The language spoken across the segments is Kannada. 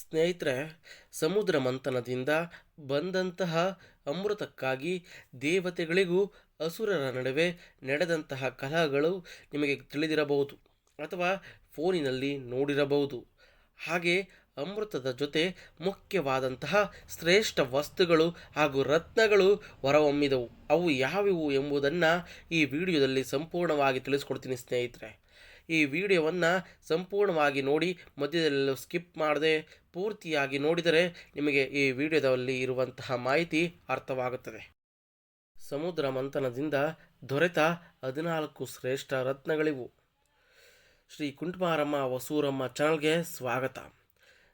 ಸ್ನೇಹಿತರೆ, ಸಮುದ್ರ ಮಂಥನದಿಂದ ಬಂದಂತಹ ಅಮೃತಕ್ಕಾಗಿ ದೇವತೆಗಳಿಗೂ ಅಸುರರ ನಡುವೆ ನಡೆದಂತಹ ಕಲಹಗಳು ನಿಮಗೆ ತಿಳಿದಿರಬಹುದು ಅಥವಾ ಫೋನಿನಲ್ಲಿ ನೋಡಿರಬಹುದು. ಹಾಗೆ ಅಮೃತದ ಜೊತೆ ಮುಖ್ಯವಾದಂತಹ ಶ್ರೇಷ್ಠ ವಸ್ತುಗಳು ಹಾಗೂ ರತ್ನಗಳು ಹೊರಹೊಮ್ಮಿದವು. ಅವು ಯಾವಿವು ಎಂಬುದನ್ನು ಈ ವಿಡಿಯೋದಲ್ಲಿ ಸಂಪೂರ್ಣವಾಗಿ ತಿಳಿಸ್ಕೊಡ್ತೀನಿ ಸ್ನೇಹಿತರೆ. ಈ ವಿಡಿಯೋವನ್ನು ಸಂಪೂರ್ಣವಾಗಿ ನೋಡಿ ಮಧ್ಯದಲ್ಲೂ ಸ್ಕಿಪ್ ಮಾಡದೆ ಪೂರ್ತಿಯಾಗಿ ನೋಡಿದರೆ ನಿಮಗೆ ಈ ವಿಡಿಯೋದಲ್ಲಿ ಇರುವಂತಹ ಮಾಹಿತಿ ಅರ್ಥವಾಗುತ್ತದೆ. ಸಮುದ್ರ ಮಂಥನದಿಂದ ದೊರೆತ ಹದಿನಾಲ್ಕು ಶ್ರೇಷ್ಠ ರತ್ನಗಳಿವು. ಶ್ರೀ ಕುಂಟುಮಾರಮ್ಮ ವಸೂರಮ್ಮ ಚಾನಲ್ಗೆ ಸ್ವಾಗತ.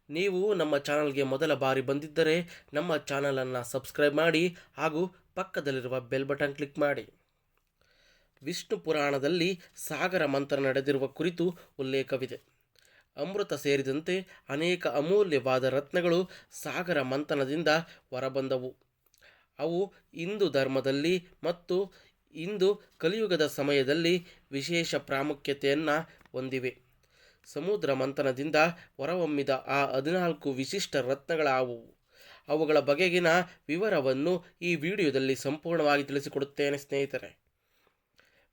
ನೀವು ನಮ್ಮ ಚಾನಲ್ಗೆ ಮೊದಲ ಬಾರಿ ಬಂದಿದ್ದರೆ ನಮ್ಮ ಚಾನಲನ್ನು ಸಬ್ಸ್ಕ್ರೈಬ್ ಮಾಡಿ ಹಾಗೂ ಪಕ್ಕದಲ್ಲಿರುವ ಬೆಲ್ ಬಟನ್ ಕ್ಲಿಕ್ ಮಾಡಿ. ವಿಷ್ಣು ಪುರಾಣದಲ್ಲಿ ಸಾಗರ ಮಂತ್ರ ನಡೆದಿರುವ ಕುರಿತು ಉಲ್ಲೇಖವಿದೆ. ಅಮೃತ ಸೇರಿದಂತೆ ಅನೇಕ ಅಮೂಲ್ಯವಾದ ರತ್ನಗಳು ಸಾಗರ ಮಂಥನದಿಂದ ಹೊರಬಂದವು. ಅವು ಹಿಂದೂ ಧರ್ಮದಲ್ಲಿ ಮತ್ತು ಇಂದು ಕಲಿಯುಗದ ಸಮಯದಲ್ಲಿ ವಿಶೇಷ ಪ್ರಾಮುಖ್ಯತೆಯನ್ನು ಹೊಂದಿವೆ. ಸಮುದ್ರ ಮಂಥನದಿಂದ ಹೊರಹೊಮ್ಮಿದ ಆ ಹದಿನಾಲ್ಕು ವಿಶಿಷ್ಟ ರತ್ನಗಳಾವುವು. ಅವುಗಳ ಬಗೆಗಿನ ವಿವರವನ್ನು ಈ ವಿಡಿಯೋದಲ್ಲಿ ಸಂಪೂರ್ಣವಾಗಿ ತಿಳಿಸಿಕೊಡುತ್ತೇನೆ ಸ್ನೇಹಿತರೆ.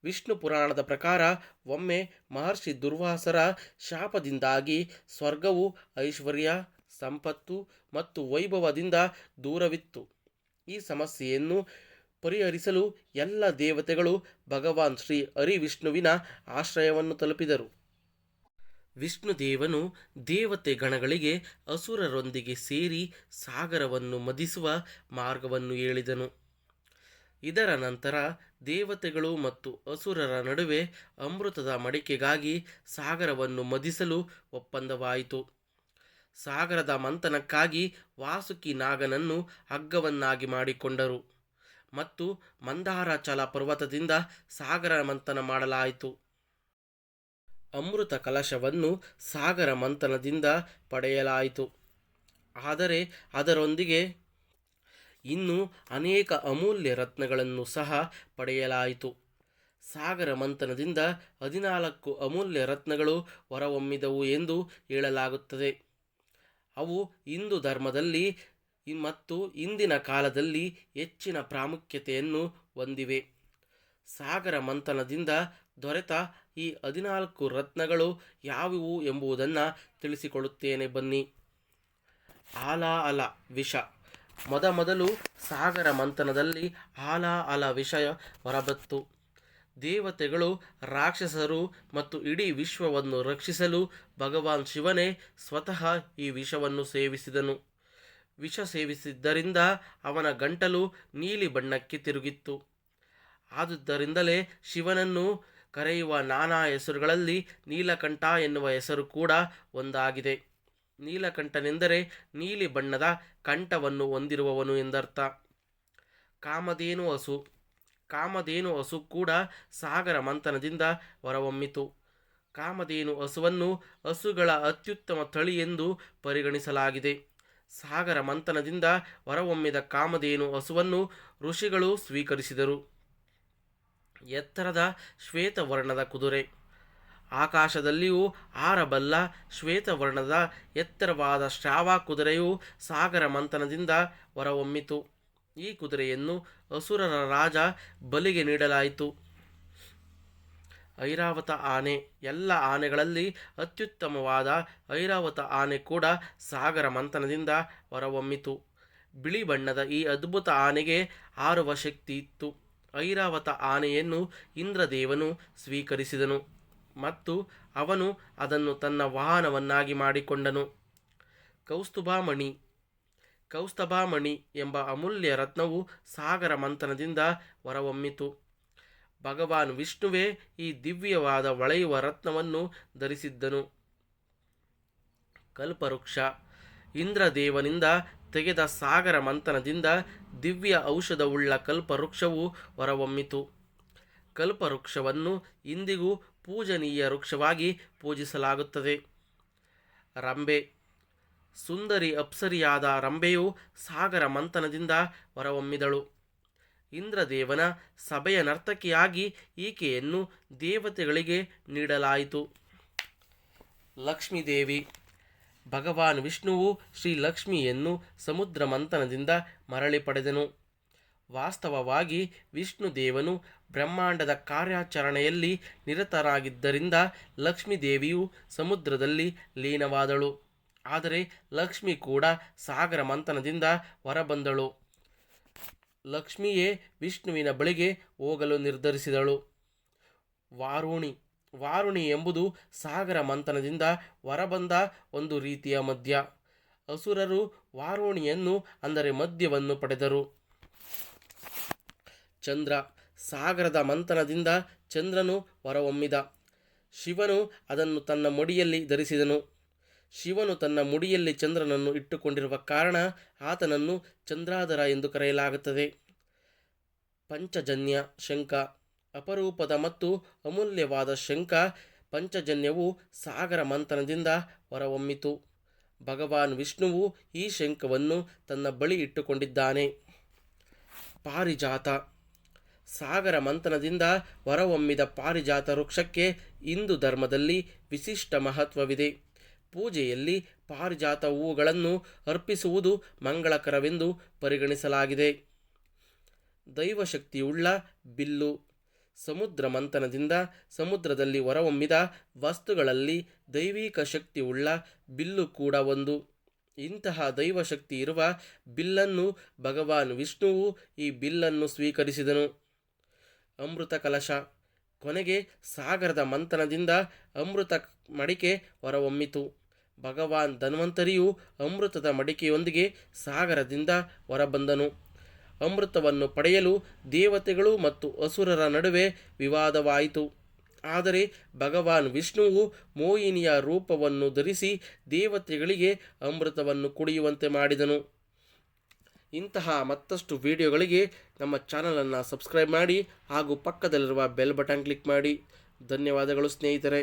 ವಿಷ್ಣು ಪುರಾಣದ ಪ್ರಕಾರ ಒಮ್ಮೆ ಮಹರ್ಷಿ ದುರ್ವಾಸರ ಶಾಪದಿಂದಾಗಿ ಸ್ವರ್ಗವು ಐಶ್ವರ್ಯ, ಸಂಪತ್ತು ಮತ್ತು ವೈಭವದಿಂದ ದೂರವಿತ್ತು. ಈ ಸಮಸ್ಯೆಯನ್ನು ಪರಿಹರಿಸಲು ಎಲ್ಲ ದೇವತೆಗಳು ಭಗವಾನ್ ಶ್ರೀ ಹರಿವಿಷ್ಣುವಿನ ಆಶ್ರಯವನ್ನು ತಲುಪಿದರು. ವಿಷ್ಣು ದೇವನು ದೇವತೆ ಗಣಗಳಿಗೆ ಅಸುರರೊಂದಿಗೆ ಸೇರಿ ಸಾಗರವನ್ನು ಮದಿಸುವ ಮಾರ್ಗವನ್ನು ಹೇಳಿದನು. ಇದರ ನಂತರ ದೇವತೆಗಳು ಮತ್ತು ಅಸುರರ ನಡುವೆ ಅಮೃತದ ಮಡಿಕೆಗಾಗಿ ಸಾಗರವನ್ನು ಮದಿಸಲು ಒಪ್ಪಂದವಾಯಿತು. ಸಾಗರದ ಮಂಥನಕ್ಕಾಗಿ ವಾಸುಕಿ ನಾಗನನ್ನು ಹಗ್ಗವನ್ನಾಗಿ ಮಾಡಿಕೊಂಡರು ಮತ್ತು ಮಂದಾರಾಚಲ ಪರ್ವತದಿಂದ ಸಾಗರ ಮಂಥನ ಮಾಡಲಾಯಿತು. ಅಮೃತ ಕಲಶವನ್ನು ಸಾಗರ ಮಂಥನದಿಂದ ಪಡೆಯಲಾಯಿತು. ಆದರೆ ಅದರೊಂದಿಗೆ ಇನ್ನೂ ಅನೇಕ ಅಮೂಲ್ಯ ರತ್ನಗಳನ್ನು ಸಹ ಪಡೆಯಲಾಯಿತು. ಸಾಗರ ಮಂಥನದಿಂದ ಹದಿನಾಲ್ಕು ಅಮೂಲ್ಯ ರತ್ನಗಳು ಹೊರಹೊಮ್ಮಿದವು ಎಂದು ಹೇಳಲಾಗುತ್ತದೆ. ಅವು ಹಿಂದೂ ಧರ್ಮದಲ್ಲಿ ಮತ್ತು ಇಂದಿನ ಕಾಲದಲ್ಲಿ ಹೆಚ್ಚಿನ ಪ್ರಾಮುಖ್ಯತೆಯನ್ನು ಹೊಂದಿವೆ. ಸಾಗರ ಮಂಥನದಿಂದ ದೊರೆತ ಈ ಹದಿನಾಲ್ಕು ರತ್ನಗಳು ಯಾವುವು ಎಂಬುದನ್ನು ತಿಳಿಸಿಕೊಳ್ಳುತ್ತೇನೆ ಬನ್ನಿ. ಆಲ ಅಲ ವಿಷ. ಮೊದಮೊದಲು ಸಾಗರ ಮಂಥನದಲ್ಲಿ ಆಲ ಆಲ ವಿಷಯ ಹೊರಬತ್ತು. ದೇವತೆಗಳು, ರಾಕ್ಷಸರು ಮತ್ತು ಇಡೀ ವಿಶ್ವವನ್ನು ರಕ್ಷಿಸಲು ಭಗವಾನ್ ಶಿವನೇ ಸ್ವತಃ ಈ ವಿಷವನ್ನು ಸೇವಿಸಿದನು. ವಿಷ ಸೇವಿಸಿದ್ದರಿಂದ ಅವನ ಗಂಟಲು ನೀಲಿ ಬಣ್ಣಕ್ಕೆ ತಿರುಗಿತ್ತು. ಆದುದರಿಂದಲೇ ಶಿವನನ್ನು ಕರೆಯುವ ನಾನಾ ಹೆಸರುಗಳಲ್ಲಿ ನೀಲಕಂಠ ಎನ್ನುವ ಹೆಸರು ಕೂಡ ಒಂದಾಗಿದೆ. ನೀಲಕಂಠನೆಂದರೆ ನೀಲಿ ಬಣ್ಣದ ಕಂಠವನ್ನು ಹೊಂದಿರುವವನು ಎಂದರ್ಥ. ಕಾಮಧೇನು ಹಸು. ಕಾಮಧೇನು ಹಸು ಕೂಡ ಸಾಗರ ಮಂಥನದಿಂದ ಹೊರಹೊಮ್ಮಿತು. ಕಾಮಧೇನು ಹಸುವನ್ನು ಹಸುಗಳ ಅತ್ಯುತ್ತಮ ತಳಿ ಎಂದು ಪರಿಗಣಿಸಲಾಗಿದೆ. ಸಾಗರ ಮಂಥನದಿಂದ ಹೊರಹೊಮ್ಮಿದ ಕಾಮಧೇನು ಹಸುವನ್ನು ಋಷಿಗಳು ಸ್ವೀಕರಿಸಿದರು. ಎತ್ತರದ ಶ್ವೇತವರ್ಣದ ಕುದುರೆ. ಆಕಾಶದಲ್ಲಿಯೂ ಆರಬಲ್ಲ ಶ್ವೇತವರ್ಣದ ಎತ್ತರವಾದ ಶ್ರಾವ ಕುದುರೆಯು ಸಾಗರ ಮಂಥನದಿಂದ ಹೊರಹೊಮ್ಮಿತು. ಈ ಕುದುರೆಯನ್ನು ಅಸುರರ ರಾಜ ಬಲಿಗೆ ನೀಡಲಾಯಿತು. ಐರಾವತ ಆನೆ, ಎಲ್ಲ ಆನೆಗಳಲ್ಲಿ ಅತ್ಯುತ್ತಮವಾದ ಐರಾವತ ಆನೆ ಕೂಡ ಸಾಗರ ಮಂಥನದಿಂದ ಹೊರಹೊಮ್ಮಿತು. ಬಿಳಿ ಬಣ್ಣದ ಈ ಅದ್ಭುತ ಆನೆಗೆ ಹಾರುವ ಶಕ್ತಿ ಇತ್ತು. ಐರಾವತ ಆನೆಯನ್ನು ಇಂದ್ರದೇವನು ಸ್ವೀಕರಿಸಿದನು. ಮತ್ತು ಅವನು ಅದನ್ನು ತನ್ನ ವಾಹನವನ್ನಾಗಿ ಮಾಡಿಕೊಂಡನು. ಕೌಸ್ತುಭಾಮಣಿ. ಕೌಸ್ತಭಾಮಣಿ ಎಂಬ ಅಮೂಲ್ಯ ರತ್ನವು ಸಾಗರ ಮಂಥನದಿಂದ ಹೊರಹೊಮ್ಮಿತು. ಭಗವಾನ್ ವಿಷ್ಣುವೇ ಈ ದಿವ್ಯವಾದ ಹೊಳೆಯುವ ರತ್ನವನ್ನು ಧರಿಸಿದ್ದನು. ಕಲ್ಪವೃಕ್ಷ. ಇಂದ್ರದೇವನಿಂದ ತೆಗೆದ ಸಾಗರ ಮಂಥನದಿಂದ ದಿವ್ಯ ಔಷಧವುಳ್ಳ ಕಲ್ಪವೃಕ್ಷವು ಹೊರಹೊಮ್ಮಿತು. ಕಲ್ಪವೃಕ್ಷವನ್ನು ಇಂದಿಗೂ ಪೂಜನೀಯ ವೃಕ್ಷವಾಗಿ ಪೂಜಿಸಲಾಗುತ್ತದೆ. ರಂಬೆ. ಸುಂದರಿ ಅಪ್ಸರಿಯಾದ ರಂಬೆಯು ಸಾಗರ ಮಂಥನದಿಂದ ಹೊರಹೊಮ್ಮಿದಳು. ಇಂದ್ರದೇವನ ಸಭೆಯ ನರ್ತಕಿಯಾಗಿ ಈಕೆಯನ್ನು ದೇವತೆಗಳಿಗೆ ನೀಡಲಾಯಿತು. ಲಕ್ಷ್ಮೀದೇವಿ. ಭಗವಾನ್ ವಿಷ್ಣುವು ಶ್ರೀ ಲಕ್ಷ್ಮಿಯನ್ನು ಸಮುದ್ರ ಮಂಥನದಿಂದ ಮರಳಿ ಪಡೆದನು. ವಾಸ್ತವವಾಗಿ ವಿಷ್ಣು ದೇವನು ಬ್ರಹ್ಮಾಂಡದ ಕಾರ್ಯಾಚರಣೆಯಲ್ಲಿ ನಿರತರಾಗಿದ್ದರಿಂದ ಲಕ್ಷ್ಮೀದೇವಿಯು ಸಮುದ್ರದಲ್ಲಿ ಲೀನವಾದಳು. ಆದರೆ ಲಕ್ಷ್ಮಿ ಕೂಡ ಸಾಗರ ಮಂಥನದಿಂದ ಹೊರಬಂದಳು. ಲಕ್ಷ್ಮಿಯೇ ವಿಷ್ಣುವಿನ ಬಳಿಗೆ ಹೋಗಲು ನಿರ್ಧರಿಸಿದಳು. ವಾರುಣಿ ವಾರುಣಿ ಎಂಬುದು ಸಾಗರ ಮಂಥನದಿಂದ ಹೊರಬಂದ ಒಂದು ರೀತಿಯ ಮದ್ಯ. ಅಸುರರು ವಾರುಣಿಯನ್ನು ಅಂದರೆ ಮದ್ಯವನ್ನು ಪಡೆದರು. ಚಂದ್ರ ಸಾಗರದ ಮಂಥನದಿಂದ ಚಂದ್ರನು ಹೊರಹೊಮ್ಮಿದ. ಶಿವನು ಅದನ್ನು ತನ್ನ ಮುಡಿಯಲ್ಲಿ ಧರಿಸಿದನು. ಶಿವನು ತನ್ನ ಮುಡಿಯಲ್ಲಿ ಚಂದ್ರನನ್ನು ಇಟ್ಟುಕೊಂಡಿರುವ ಕಾರಣ ಆತನನ್ನು ಚಂದ್ರಾಧರ ಎಂದು ಕರೆಯಲಾಗುತ್ತದೆ. ಪಂಚಜನ್ಯ ಶಂಖ. ಅಪರೂಪದ ಮತ್ತು ಅಮೂಲ್ಯವಾದ ಶಂಖ ಪಂಚಜನ್ಯವು ಸಾಗರ ಮಂಥನದಿಂದ ಹೊರಹೊಮ್ಮಿತು. ಭಗವಾನ್ ವಿಷ್ಣುವು ಈ ಶಂಖವನ್ನು ತನ್ನ ಬಳಿ ಇಟ್ಟುಕೊಂಡಿದ್ದಾನೆ. ಪಾರಿಜಾತ. ಸಾಗರ ಮಂಥನದಿಂದ ಹೊರಹೊಮ್ಮಿದ ಪಾರಿಜಾತ ವೃಕ್ಷಕ್ಕೆ ಹಿಂದೂ ಧರ್ಮದಲ್ಲಿ ವಿಶಿಷ್ಟ ಮಹತ್ವವಿದೆ. ಪೂಜೆಯಲ್ಲಿ ಪಾರಿಜಾತ ಹೂವುಗಳನ್ನು ಅರ್ಪಿಸುವುದು ಮಂಗಳಕರವೆಂದು ಪರಿಗಣಿಸಲಾಗಿದೆ. ದೈವಶಕ್ತಿಯುಳ್ಳ ಬಿಲ್ಲು. ಸಮುದ್ರ ಮಂಥನದಿಂದ ಸಮುದ್ರದಲ್ಲಿ ಹೊರಹೊಮ್ಮಿದ ವಸ್ತುಗಳಲ್ಲಿ ದೈವಿಕ ಶಕ್ತಿಯುಳ್ಳ ಬಿಲ್ಲು ಕೂಡ ಒಂದು. ಇಂತಹ ದೈವಶಕ್ತಿ ಇರುವ ಬಿಲ್ಲನ್ನು ಭಗವಾನ್ ವಿಷ್ಣುವು ಈ ಬಿಲ್ಲನ್ನು ಸ್ವೀಕರಿಸಿದನು. ಅಮೃತ ಕಲಶ. ಕೊನೆಗೆ ಸಾಗರದ ಮಂಥನದಿಂದ ಅಮೃತ ಮಡಿಕೆ ಹೊರಹೊಮ್ಮಿತು. ಭಗವಾನ್ ಧನ್ವಂತರಿಯು ಅಮೃತದ ಮಡಿಕೆಯೊಂದಿಗೆ ಸಾಗರದಿಂದ ಹೊರಬಂದನು. ಅಮೃತವನ್ನು ಪಡೆಯಲು ದೇವತೆಗಳು ಮತ್ತು ಅಸುರರ ನಡುವೆ ವಿವಾದವಾಯಿತು. ಆದರೆ ಭಗವಾನ್ ವಿಷ್ಣುವು ಮೋಹಿನಿಯ ರೂಪವನ್ನು ಧರಿಸಿ ದೇವತೆಗಳಿಗೆ ಅಮೃತವನ್ನು ಕುಡಿಯುವಂತೆ ಮಾಡಿದನು. ಇಂತಹ ಮತ್ತಷ್ಟು ವಿಡಿಯೋಗಳಿಗೆ ನಮ್ಮ ಚಾನಲನ್ನು ಸಬ್ಸ್ಕ್ರೈಬ್ ಮಾಡಿ ಹಾಗೂ ಪಕ್ಕದಲ್ಲಿರುವ ಬೆಲ್ ಬಟನ್ ಕ್ಲಿಕ್ ಮಾಡಿ. ಧನ್ಯವಾದಗಳು ಸ್ನೇಹಿತರೆ.